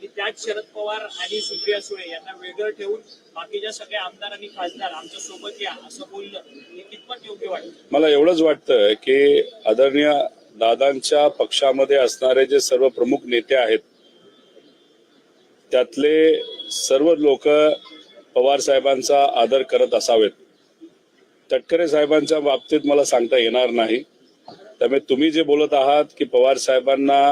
आणि त्यात शरद पवार आणि सुप्रिया सुळे यांना वेगळं ठेवून बाकीच्या सगळ्या आमदार आणि खासदार आमच्यासोबत या असं बोललं हे कितपत योग्य वाटत? मला एवढंच वाटतं की आदरणीय दादांच्या पक्षामध्ये असणारे जे सर्व प्रमुख नेते आहेत त्यातले सर्व लोक पवार साहेबांचा आदर करत असावेत. तटकरे साहेबांच्या बाबतीत मला सांगता येणार नाही. त्यामुळे तुम्ही जे बोलत आहात की पवार साहेबांना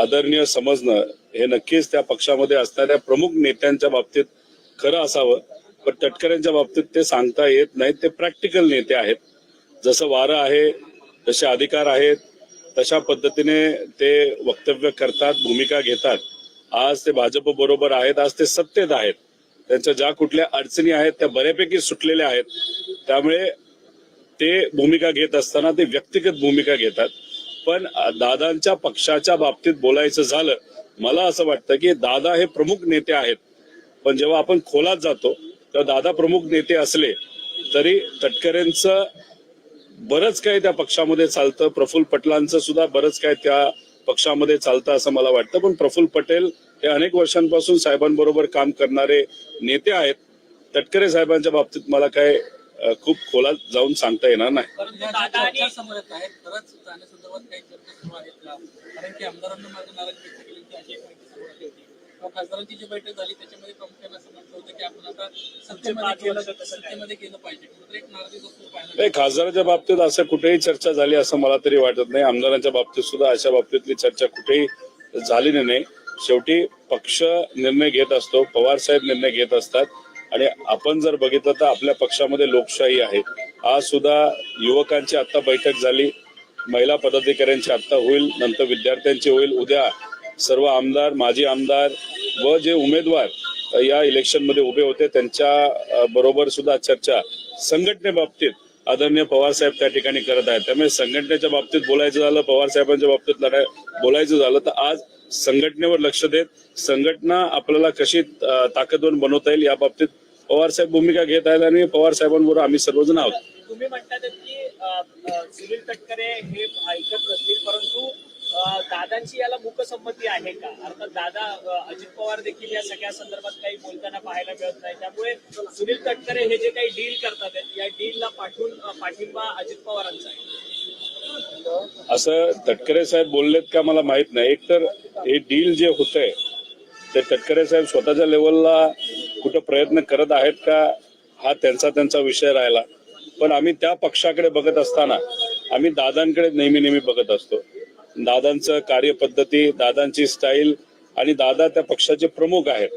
आदरणीय समजणं हे नक्कीच त्या पक्षामध्ये असणाऱ्या प्रमुख नेत्यांच्या बाबतीत खरं असावं पण तटकऱ्यांच्या बाबतीत ते सांगता येत नाही ते प्रॅक्टिकल नेते आहेत. जसं वारं आहे जसे अधिकार आहेत. तशा पद्धतीने ते वक्तव्य करतात भूमिका घेतात. आज ते भाजप बरोबर आहेत आज ते सत्तेत आहेत. त्यांच्या ज्या कुठल्या अडचणी आहेत त्या बऱ्यापैकी सुटलेल्या आहेत. त्यामुळे ते भूमिका घेत असताना ते व्यक्तिगत भूमिका घेतात. पण दादांच्या पक्षाच्या बाबतीत बोलायचं झालं मला असं वाटतं की दादा हे प्रमुख नेते आहेत. पण जेव्हा आपण खोलात जातो तेव्हा दादा प्रमुख नेते असले तरी तटकरेंचं बरंच काही त्या पक्षामध्ये चालतं. प्रफुल्ल पटलांचं सुद्धा बरंच काय त्या पक्षामध्ये चालतं असं मला वाटतं. पण प्रफुल्ल पटेल हे अनेक वर्षांपासून साहेबांबरोबर काम करणारे नेते आहेत. तटकरे साहेबांच्या बाबतीत मला काय खूप खोलात जाऊन सांगता येणार नाही. कारण की आमदारांना मागे नाराजी व्यक्त केली होती अशी एक माहिती समोर आली होती किंवा खासदारांची जी बैठक झाली त्याच्यामध्ये प्रामुख्याने असं म्हटलं होतं की आपण आता सत्तेमध्ये केलं गेलं तर तसं काय? सत्तेमध्ये गेलं पाहिजे. कुठेतरी एक नाराजी जसं पाहायला नाही खासदाराच्या बाबतीत असं कुठेही चर्चा झाली असं मला तरी वाटत नाही. आमदारांच्या बाबतीत सुद्धा अशा बाबतीतली चर्चा कुठेही झालेली नाही शेवटी पक्ष निर्णय घेत असतो पवार साहेब निर्णय घेत असतात. आणि आपण जर बघितलं तर आपल्या पक्षामध्ये लोकशाही आहे. आज सुद्धा युवकांची आता बैठक झाली महिला पदाधिकाऱ्यांची आता होईल नंतर विद्यार्थ्यांची होईल. उद्या सर्व आमदार माजी आमदार व जे उमेदवार या इलेक्शनमध्ये उभे होते त्यांच्या बरोबर सुद्धा चर्चा संघटनेबाबतीत आदरणीय पवार साहेब त्या ठिकाणी करत आहेत. त्यामुळे संघटनेच्या बाबतीत बोलायचं झालं पवार साहेबांच्या बाबतीत लढाय बोलायचं झालं तर आज संघटनेवर लक्ष देत संघटना आपल्याला कशी अ, ताकदवान बनवता येईल या बाबतीत पवार साहेब भूमिका घेत आहेत आणि पवार साहेबांबरोबर आम्ही सर्वजण आहोत. तुम्ही म्हणतात की सुनील तटकरे हे ऐकत नसतील परंतु दादांची याला मुकसंमती आहे का? अर्थात दादा अजित पवार देखील या सगळ्या संदर्भात काही बोलताना पाहायला मिळत नाही. त्यामुळे सुनील तटकरे हे जे काही डील करतात या डीलला पाठवून पाठिंबा अजित पवारांचा आहे. असं तटकरे साहेब बोललेत का मला माहीत नाही. एकतर हे डील जे होतंय ते तटकरे साहेब स्वतःच्या लेवलला कुठं प्रयत्न करत आहेत का हा त्यांचा त्यांचा विषय राहिला. पण आम्ही त्या पक्षाकडे बघत असताना आम्ही दादांकडे नेहमी नेहमी बघत असतो. दादांचं कार्यपद्धती दादांची स्टाईल आणि दादा त्या पक्षाचे प्रमुख आहेत.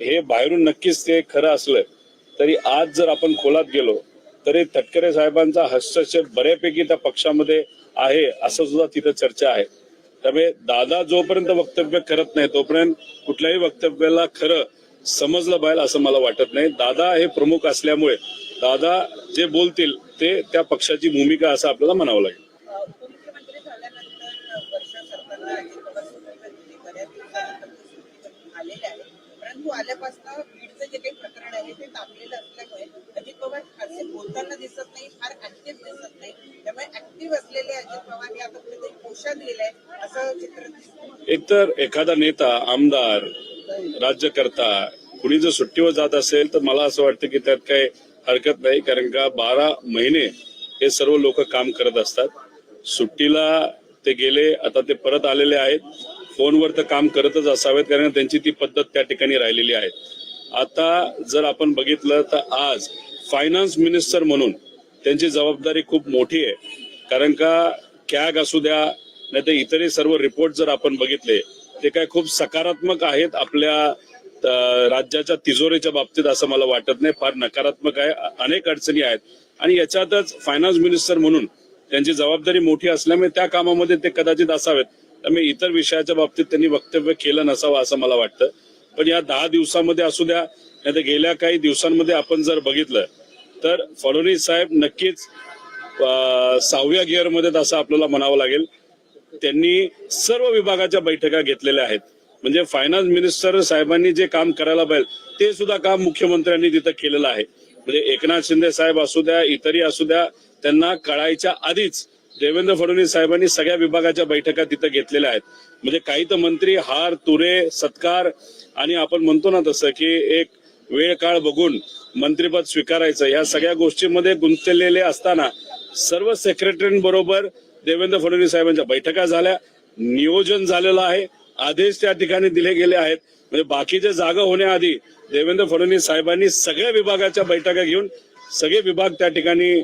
हे बाहेरून नक्कीच ते खरं असलं तरी आज जर आपण खोलात गेलो तरी तटकरे साहेबांचा हस्तक्षेप बऱ्यापैकी त्या पक्षामध्ये आहे असं सुद्धा तिथं चर्चा आहे. त्यामुळे दादा जोपर्यंत वक्तव्य करत नाही तोपर्यंत कुठल्याही वक्तव्याला खरं समजलं पाहिजे असं मला वाटत नाही. दादा हे प्रमुख असल्यामुळे दादा जे बोलतील ते त्या पक्षाची भूमिका असं आपल्याला म्हणावं लागेल उपमुख्यमंत्री झाल्यानंतर वर्षा सरकारला अजित पवार सोबत बऱ्याच दिवसानंतर सुट्टीवरून आलेले आहे परंतु आल्यापासून बीडचं जे काही प्रकरण आहे ते तापलेलं असल्यामुळे अजित पवार फारसे बोलताना दिसत नाही फार ऍक्टिव्ह दिसत नाही. त्यामुळे ऍक्टिव्ह असलेले अजित पवार हे आता कुठेतरी पोषण गेले असं चित्र एकतर एखादा नेता आमदार राज्यकर्ता कुणी जर सुट्टीवर जात असेल तर मला असं वाटतं की त्यात काही हरकत नाही कारण का बारा महिने हे सर्व लोक काम करत असतात. सुट्टीला ते गेले आता ते परत आलेले आहेत. फोनवर तर काम करतच असावेत कारण त्यांची ती पद्धत त्या ठिकाणी राहिलेली आहे. आता जर आपण बघितलं तर आज फायनान्स मिनिस्टर म्हणून त्यांची जबाबदारी खूप मोठी आहे. कारण का कॅग असू द्या नाही तर इतरही सर्व रिपोर्ट जर आपण बघितले ते काय खूप सकारात्मक आहेत आपल्या राज्याच्या तिजोरीच्या बाबतीत असं मला वाटत नाही. फार नकारात्मक आहे अनेक अडचणी आहेत. आणि याच्यातच फायनान्स मिनिस्टर म्हणून त्यांची जबाबदारी मोठी असल्यामुळे त्या कामामध्ये ते कदाचित असावेत. त्यामुळे इतर विषयाच्या बाबतीत त्यांनी वक्तव्य केलं नसावं असं मला वाटतं. पण या दहा दिवसामध्ये असू द्या नाही तर गेल्या काही दिवसांमध्ये आपण जर बघितलं तर फडणवीस साहेब नक्कीच सहाव्या गिअरमध्ये असं आपल्याला म्हणावं लागेल. त्यांनी सर्व विभागाच्या बैठका घेतलेल्या आहेत. म्हणजे फायनान्स मिनिस्टर साहेबांनी जे काम करायला पाहिजे ते सुद्धा काम मुख्यमंत्र्यांनी तिथं केलेलं आहे. म्हणजे एकनाथ शिंदे साहेब असू द्या इतरही असू द्या त्यांना कळायच्या आधीच देवेंद्र फडणवीस साहेबांनी सगळ्या विभागाच्या बैठका तिथं घेतलेल्या आहेत. म्हणजे काही तर मंत्री हार तुरे सत्कार आणि आपण म्हणतो ना तसं की एक वेळ काळ बघून मंत्रीपद स्वीकारायचं या सगळ्या गोष्टींमध्ये गुंतलेले असताना सर्व सेक्रेटरींबरोबर देवेंद्र फडणवीस साहेबांच्या बैठका झाल्या. नियोजन झालेलं आहे. आदेश त्या ठिकाणी दिले गेले आहेत. म्हणजे बाकीचे जागा होण्याआधी देवेंद्र फडणवीस साहेबांनी सगळ्या विभागाच्या बैठका घेऊन सगळे विभाग त्या ठिकाणी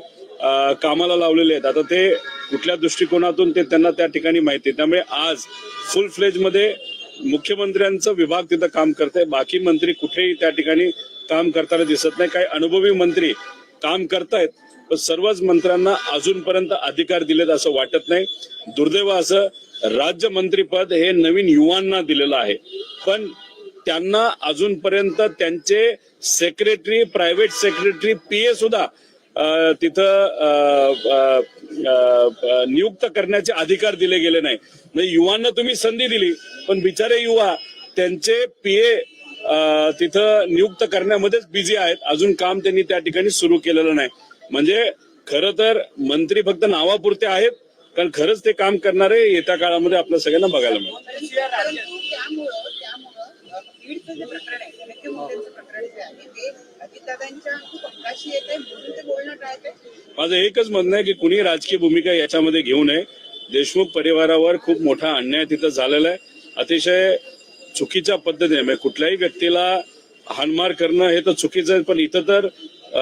कामाला लावलेले आहेत. आता ते कुठल्या दृष्टिकोनातून ते त्यांना त्या ठिकाणी माहिती त्यामुळे आज फुल फ्लेजमध्ये मुख्यमंत्र्यांचं विभाग तिथं काम करते बाकी मंत्री कुठेही त्या ठिकाणी काम करताना दिसत नाही. काही अनुभवी मंत्री काम करतायत पण सर्वच मंत्र्यांना अजूनपर्यंत अधिकार दिलेत असं वाटत नाही. दुर्दैव असं राज्य मंत्रीपद हे नवीन युवांना दिलेलं आहे. पण त्यांना अजूनपर्यंत त्यांचे secretary private secretary P A सुद्धा तिथं नियुक्त करण्याचे अधिकार दिले गेले नाही. म्हणजे युवांना तुम्ही संधी दिली पण बिचारे युवा त्यांचे पीए तिथं नियुक्त करण्यामध्येच बिझी आहेत. अजून काम त्यांनी त्या ठिकाणी सुरू केलेलं नाही. म्हणजे खरं तर मंत्री फक्त नावापुरते आहेत कारण खरंच ते काम करणारे येत्या काळामध्ये आपल्या सगळ्यांना बघायला मिळेल. खूप येत आहे म्हणून ते बोलणं टाळत माझं एकच म्हणणं आहे की कुणी राजकीय भूमिका याच्यामध्ये घेऊ नये. देशमुख परिवारावर खूप मोठा अन्याय तिथं झालेला आहे. अतिशय चुकीच्या पद्धतीने म्हणजे कुठल्याही व्यक्तीला हानमार करणं हे तर चुकीचं आहे पण इथं तर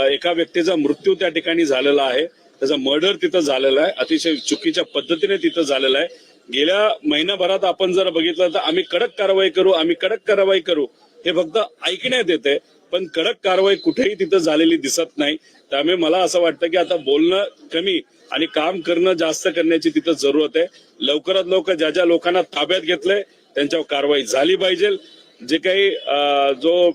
एका व्यक्तीचा मृत्यू त्या ठिकाणी झालेला आहे. त्याचा मर्डर तिथं झालेला आहे. अतिशय चुकीच्या पद्धतीने तिथं झालेला आहे. गेल्या महिनाभरात आपण जर बघितलं तर आम्ही कडक कारवाई करू आम्ही कडक कारवाई करू हे फक्त ऐकण्यात येते. पण कडक कारवाई कुठेही तिथं झालेली दिसत नाही. त्यामुळे मला असं वाटतं की आता बोलणं कमी आणि काम करणं जास्त करण्याची तिथं जरूरत आहे. लवकरात लवकर ज्या ज्या लोकांना ताब्यात घेतलंय त्यांच्यावर कारवाई झाली पाहिजे. जे काही जो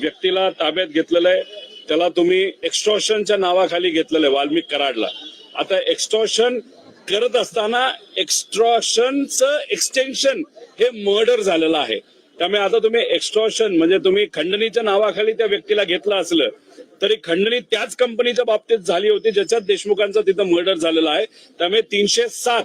व्यक्तीला ताब्यात घेतलेलं आहे त्याला तुम्ही एक्स्ट्रॉशनच्या नावाखाली घेतलेलं आहे वाल्मिक कराडला. आता एक्स्ट्रॉशन करत असताना एक्स्ट्रॉशनचं एक्सटेन्शन हे मर्डर झालेलं आहे. त्यामुळे आता तुम्ही एक्स्ट्रॉशन म्हणजे तुम्ही खंडणीच्या नावाखाली त्या व्यक्तीला घेतलं असलं तरी खंडणी त्याच कंपनीच्या बाबतीत झाली होती ज्याच्यात देशमुखांचा तिथं मर्डर झालेला आहे. त्यामुळे तीनशे सात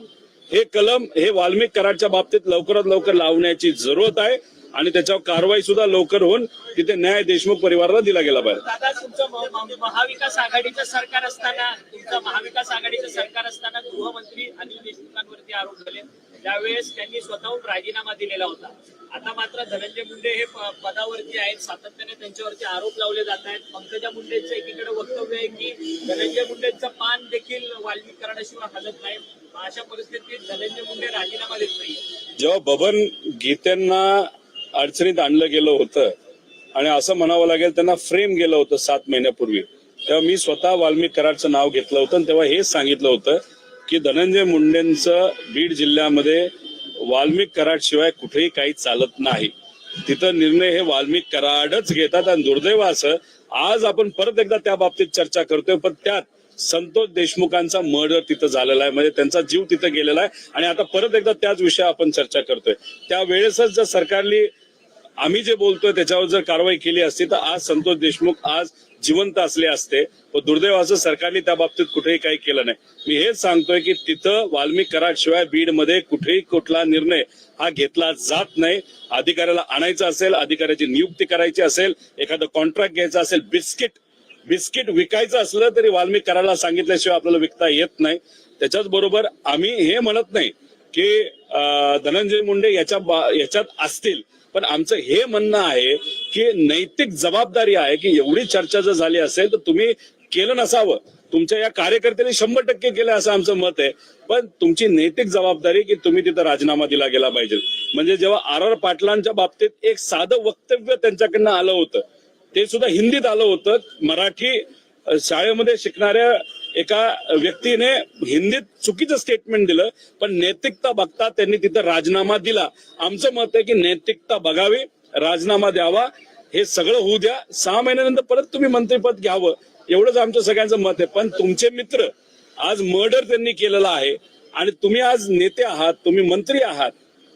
हे कलम हे वाल्मिक कराडच्या बाबतीत लवकरात लवकर लावण्याची जरूरत आहे आणि त्याच्यावर कारवाई सुद्धा लवकर होऊन तिथे न्याय देशमुख परिवाराला दिला गेला पाहिजे. महाविकास आघाडीचं सरकार असताना तुमचं महाविकास आघाडीचं सरकार असताना गृहमंत्री अनिल देशमुखांवरती आरोप झाले. त्यावेळेस त्यांनी स्वतःहून राजीनामा दिलेला होता. आता मात्र धनंजय मुंडे हे प- पदावरती आहेत. सातत्याने त्यांच्यावरती आरोप लावले जात आहेत. पंकजा मुंडेंचं एकीकडे वक्तव्य आहे की धनंजय मुंडेंचं पान देखील वाल्मिक करण्याशिवाय हलत नाही. अशा परिस्थितीत धनंजय मुंडे राजीनामा देत नाही जेव्हा बबन गीतेंना अडचणीत आणलं गेलं होतं आणि असं म्हणावं लागेल त्यांना फ्रेम गेलं होतं सात महिन्यापूर्वी. तेव्हा मी स्वतः वाल्मिक कराडचं नाव घेतलं होतं तेव्हा हेच सांगितलं होतं की धनंजय मुंडेंचं बीड जिल्ह्यामध्ये वाल्मिक कराड शिवाय कुठेही काही चालत नाही. तिथं निर्णय हे वाल्मिक कराडच घेतात आणि दुर्दैव असं आज आपण परत एकदा त्या बाबतीत चर्चा करतोय. पण त्यात संतोष देशमुखांचा मर्डर तिथं झालेला आहे. म्हणजे त्यांचा जीव तिथं गेलेला आहे. आणि आता परत एकदा त्याच विषयावर आपण चर्चा करतोय. त्यावेळेसच जर सरकारने आम्ही जे बोलतोय त्याच्यावर जर कारवाई केली असती तर आज संतोष देशमुख आज जिवंत असले असते. पण दुर्दैवाचं सरकारने त्या बाबतीत कुठेही काही केलं नाही. मी हेच सांगतोय की तिथं वाल्मिक कराडशिवाय बीडमध्ये कुठेही कुठला निर्णय हा घेतला जात नाही. अधिकाऱ्याला आणायचा असेल अधिकाऱ्याची नियुक्ती करायची असेल एखादं कॉन्ट्रॅक्ट घ्यायचं असेल बिस्किट बिस्किट विकायचं असलं तरी वाल्मिक करायला सांगितल्याशिवाय आपल्याला विकता येत नाही. त्याच्याच बरोबर आम्ही हे म्हणत नाही की धनंजय मुंडे याच्या बा- याच्यात असतील. पण आमचं हे म्हणणं आहे की नैतिक जबाबदारी आहे की एवढी चर्चा जर झाली असेल तर तुम्ही केलं नसावं. तुमच्या या कार्यकर्त्यांनी शंभर टक्के केलं असं आमचं मत आहे. पण तुमची नैतिक जबाबदारी की तुम्ही तिथं राजीनामा दिला गेला पाहिजे. म्हणजे जेव्हा आर आर पाटलांच्या बाबतीत एक साधं वक्तव्य त्यांच्याकडनं आलं होतं ते सुद्धा हिंदीत आलं होतं. मराठी शाळेमध्ये शिकणाऱ्या एका व्यक्तीने हिंदीत चुकीचं स्टेटमेंट दिलं पण नैतिकता बघता त्यांनी तिथं राजीनामा दिला. आमचं मत आहे की नैतिकता बघावी राजीनामा द्यावा हे सगळं होऊ द्या. सहा महिन्यानंतर परत तुम्ही मंत्रीपद घ्यावं एवढंच आमचं सगळ्यांचं मत आहे. पण तुमचे मित्र आज मर्डर त्यांनी केलेला आहे. आणि तुम्ही आज नेते आहात तुम्ही मंत्री आहात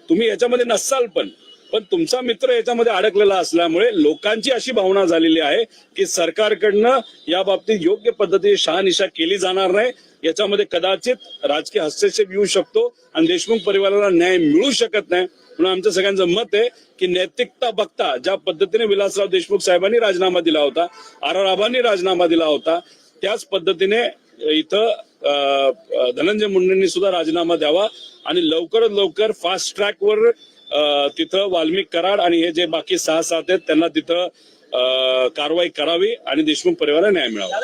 तुम्ही याच्यामध्ये नसाल पण. पण तुमचा मित्र याच्यामध्ये अडकलेला असल्यामुळे लोकांची अशी भावना झालेली आहे की सरकारकडनं या बाबतीत योग्य पद्धतीने शहानिशा केली जाणार नाही. याच्यामध्ये कदाचित राजकीय हस्तक्षेप येऊ शकतो आणि देशमुख परिवाराला न्याय मिळू शकत नाही. म्हणून आमचं सगळ्यांचं मत आहे की नैतिकता बघता ज्या पद्धतीने विलासराव देशमुख साहेबांनी राजीनामा दिला होता आर राजीनामा दिला होता त्याच पद्धतीने इथं धनंजय मुंडेंनी सुद्धा राजीनामा द्यावा आणि लवकरात लवकर फास्ट ट्रॅकवर तिथं वाल्मिक कराड आणि हे जे बाकी सहा सात आहेत त्यांना तिथं कारवाई करावी आणि देशमुख परिवाराला न्याय मिळावा.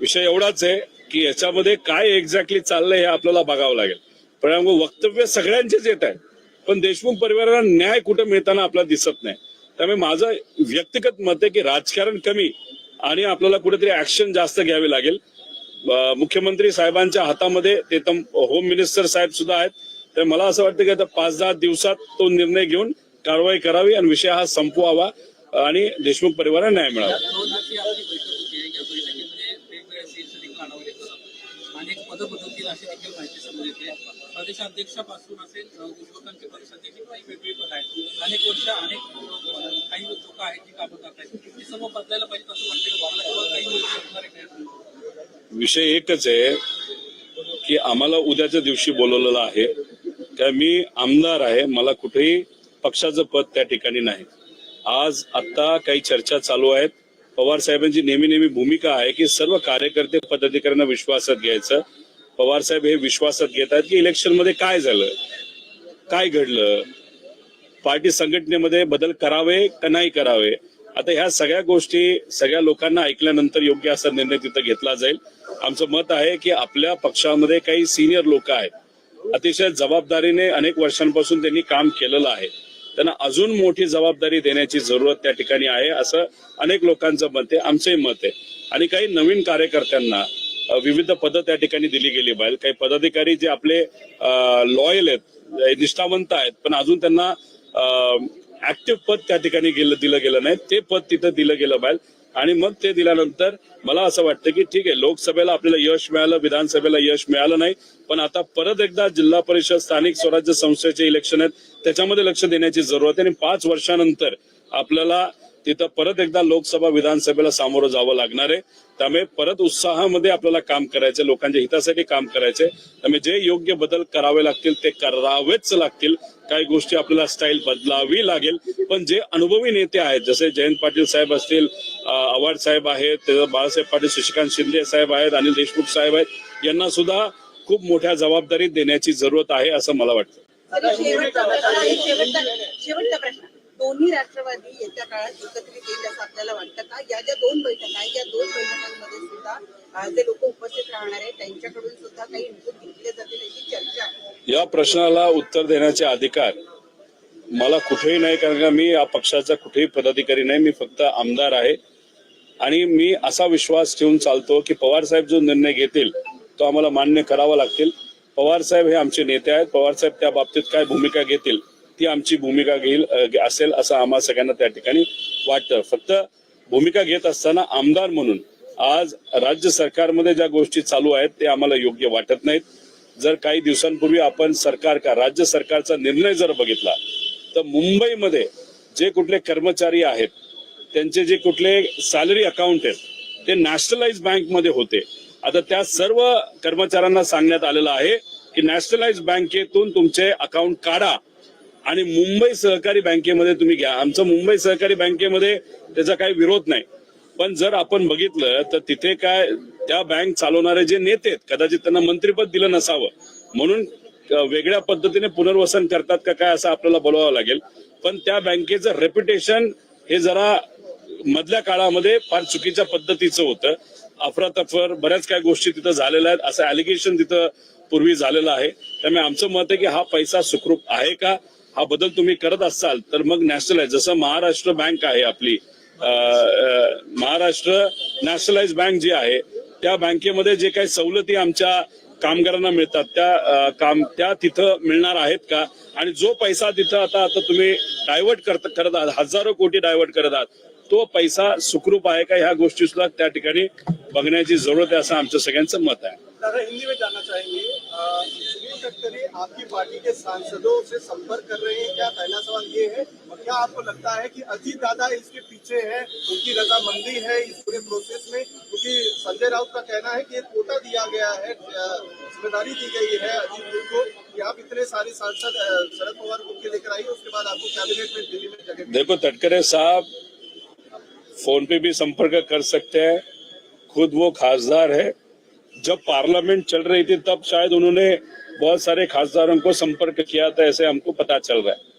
विषय एवढाच आहे की याच्यामध्ये काय एक्झॅक्टली चाललंय हे आपल्याला बघावं लागेल. पण वक्तव्य सगळ्यांचेच येत आहे पण देशमुख परिवाराला न्याय कुठं मिळताना आपल्याला दिसत नाही. त्यामुळे माझं व्यक्तिगत मत आहे की राजकारण कमी आणि आपल्याला कुठेतरी ऍक्शन जास्त घ्यावी लागेल. मुख्यमंत्री साहेबांच्या हातामध्ये ते तर होम मिनिस्टर साहेब सुद्धा आहेत. तर मला असं वाटतं की आता पाच दहा दिवसात तो निर्णय घेऊन कारवाई करावी आणि विषय हा संपवावा आणि देशमुख परिवाराला न्याय मिळावा. प्रदेशाध्यक्षापासून असेल अ, प्रदेशाध्यक्ष किंवा वेगवेगळी पद आहेत अनेक वर्ष अनेक काही लोक आहेत जी कामं करतायत. ते सर्व बदलायला पाहिजे असं वाटतं काही गोष्टी असणार आहे का? विषय एकच आहे की आम्हाला उद्याच्या दिवशी बोलवलेलं आहे. त्या मी आमदार आहे. मला कुठेही पक्षाचं पद त्या ठिकाणी नाही. आज आता काही चर्चा चालू आहेत. पवार साहेबांची नेहमी नेहमी भूमिका आहे की सर्व कार्यकर्ते पदाधिकाऱ्यांना विश्वासात घ्यायचं. पवार साहेब हे विश्वासात घेत आहेत की इलेक्शनमध्ये काय झालं? काय घडलं? पार्टी संघटनेमध्ये बदल करावे का नाही करावे? आता ह्या सगळ्या गोष्टी सगळ्या लोकांना ऐकल्यानंतर योग्य असा निर्णय तिथं घेतला जाईल. आमचं मत आहे की आपल्या पक्षामध्ये काही सिनियर लोक आहेत. अतिशय जबाबदारीने अनेक वर्षांपासून त्यांनी काम केलेलं आहे. त्यांना अजून मोठी जबाबदारी देण्याची जरूरत त्या ठिकाणी आहे असं अनेक लोकांचं मत आहे आमचंही मत आहे. आणि काही नवीन कार्यकर्त्यांना विविध पदं त्या ठिकाणी दिली गेली पाहिजे काही पदाधिकारी जे आपले लॉयल आहेत निष्ठावंत आहेत पण अजून त्यांना ऍक्टिव्ह पद त्या ठिकाणी गेलं दिलं गेलं नाही. ते पद तिथं दिलं गेलं पाहिजे आणि मग ते दिल्यानंतर मला असं वाटतं की ठीक आहे लोकसभेला आपल्याला यश मिळालं विधानसभेला यश मिळालं नाही. पण आता परत एकदा जिल्हा परिषद स्थानिक स्वराज्य संस्थेचे इलेक्शन आहेत त्याच्यामध्ये लक्ष देण्याची जरूरत आहे. आणि पाच वर्षानंतर आपल्याला तिथं परत एकदा लोकसभा विधानसभेला सामोरं जावं लागणार आहे. त्यामुळे परत उत्साहामध्ये आपल्याला काम करायचं लोकांच्या हितासाठी काम करायचंय त्यामुळे जे योग्य बदल करावे लागतील ते करावेच लागतील. काही गोष्टी आपल्याला स्टाईल बदलावी लागेल. पण जे अनुभवी नेते आहेत जसे जयंत पाटील साहेब असतील आव्हाड साहेब आहेत त्याचं बाळासाहेब पाटील शशिकांत शिंदे साहेब आहेत अनिल देशमुख साहेब आहेत यांना सुद्धा खूप मोठ्या जबाबदारी देण्याची जरूरत आहे असं मला वाटतं. दोन्ही राष्ट्रवादी येत्या काळात एकत्रित येईल असं आपल्याला वाटतं का? या ज्या दोन बैठका आहेत या दोन बैठकांमध्ये सुद्धा जे लोक उपस्थित राहणार आहेत त्यांच्याकडून सुद्धा काही इनपुट घेतले जातील याची चर्चा या प्रश्नाला उत्तर देण्याचे अधिकार मला कुठेही नाही कारण का मी या पक्षाचा कुठेही पदाधिकारी नाही मी फक्त आमदार आहे. आणि मी असा विश्वास ठेवून चालतो की पवार साहेब जो निर्णय घेतील तो आम्हाला मान्य करावा लागतील. पवार साहेब हे आमचे नेते आहेत. पवार साहेब त्या बाबतीत काय भूमिका घेतील ती आमची भूमिका घेईल असेल असं आम्हा सगळ्यांना त्या ठिकाणी वाटतं. फक्त भूमिका घेत असताना आमदार म्हणून आज राज्य सरकारमध्ये ज्या गोष्टी चालू आहेत ते आम्हाला योग्य वाटत नाहीत. जर काही दिवसांपूर्वी आपण सरकार का राज्य सरकारचा निर्णय जर बघितला तर मुंबईमध्ये जे कुठले कर्मचारी आहेत त्यांचे जे कुठले सॅलरी अकाउंट आहेत ते नॅशनलाइज बँकमध्ये होते. आता त्या सर्व कर्मचाऱ्यांना सांगण्यात आलेलं आहे की नॅशनलाइज बँकेतून तुमचे अकाउंट काढा. आणि मुंबई सहकारी बँकेमध्ये तुम्ही घ्या. आमचं मुंबई सहकारी बँकेमध्ये त्याचा काही विरोध नाही. पण जर आपण बघितलं तर तिथे काय त्या बँक चालवणारे जे नेते आहेत कदाचित त्यांना मंत्रीपद दिलं नसावं. म्हणून वेगळ्या पद्धतीने पुनर्वसन करतात का काय असं आपल्याला बोलावं लागेल. पण त्या बँकेचं रेप्युटेशन हे जरा मधल्या काळामध्ये फार चुकीच्या पद्धतीचं होतं. अफरातफर बऱ्याच काही गोष्टी तिथं झालेल्या आहेत. असं अलिगेशन तिथं पूर्वी झालेलं आहे. त्यामुळे आमचं मत आहे की हा पैसा सुखरूप आहे का? हा बदल तुम्ही करत असाल तर मग नॅशनलाइज जसं महाराष्ट्र बँक आहे आपली महाराष्ट्र नॅशनलाइज बँक जी आहे त्या बँकेमध्ये जे काही सवलती आमच्या कामगारांना मिळतात त्या काम त्या तिथं मिळणार आहेत का? आणि जो पैसा तिथं आता आता तुम्ही डायव्हर्ट करत करत आहात हजारो कोटी डायव्हर्ट करत आहात तो पैसा सुखरूप आहे का? ह्या गोष्टी सुद्धा त्या ठिकाणी बघण्याची जरूरत आहे असं आमचं सगळ्यांचं मत आहे. आपकी पार्टी के सांसदों से संपर्क कर रहे हैं? क्या पहला सवाल ये है? और क्या आपको लगता है कि अजीत दादा इसके पीछे है? उनकी रजामंदी है इस पूरे प्रोसेस में? क्योंकि संजय राउत का कहना है कि कोटा दिया गया है ज़िम्मेदारी दी गई है अजीत जी को कि आप इतने सारे सांसद शरद पवार को लेकर आइए, उसके बाद आपको कैबिनेट में दिल्ली में जगह देखो, तटकरे साहब फ़ोन पे भी संपर्क कर सकते हैं। खुद वो खासदार है। जब पार्लियामेंट चल रही थी, तब शायद उन्होंने बहुत सारे खासदारों को संपर्क किया था ऐसे हमको पता चल रहा है।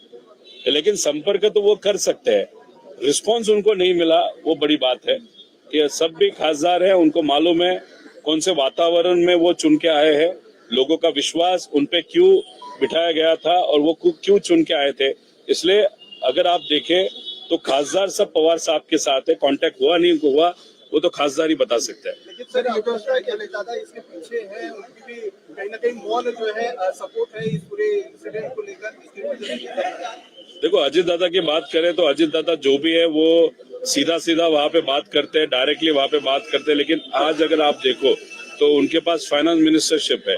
लेकिन संपर्क तो वो कर सकते हैं। रिस्पांस उनको नहीं मिला, वो बड़ी बात है कि सब भी खासदार है, उनको मालूम है कौन से वातावरण में वो चुन के आए हैं। लोगों का विश्वास उन पे क्यों बिठाया गया था और वो क्यों- चुन के आए थे। इसलिए अगर आप देखें तो खासदार सब पवार साहब के साथ है कांटेक्ट हुआ नहीं हुआ वो तो खासदार ही बता सकता हैं। लेकिन सर है कि इसके पीछे है उनकी भी कहीं ना कहीं मौन जो है सपोर्ट है इस पूरे इंसिडेंट को लेकर देखो अजित दादा की बात करें तो अजीत दादा जो भी है वो सीधा सीधा वहाँ पे बात करते हैं डायरेक्टली वहाँ पे बात करते हैं लेकिन आज अगर आप देखो तो उनके पास फाइनेंस मिनिस्टरशिप है।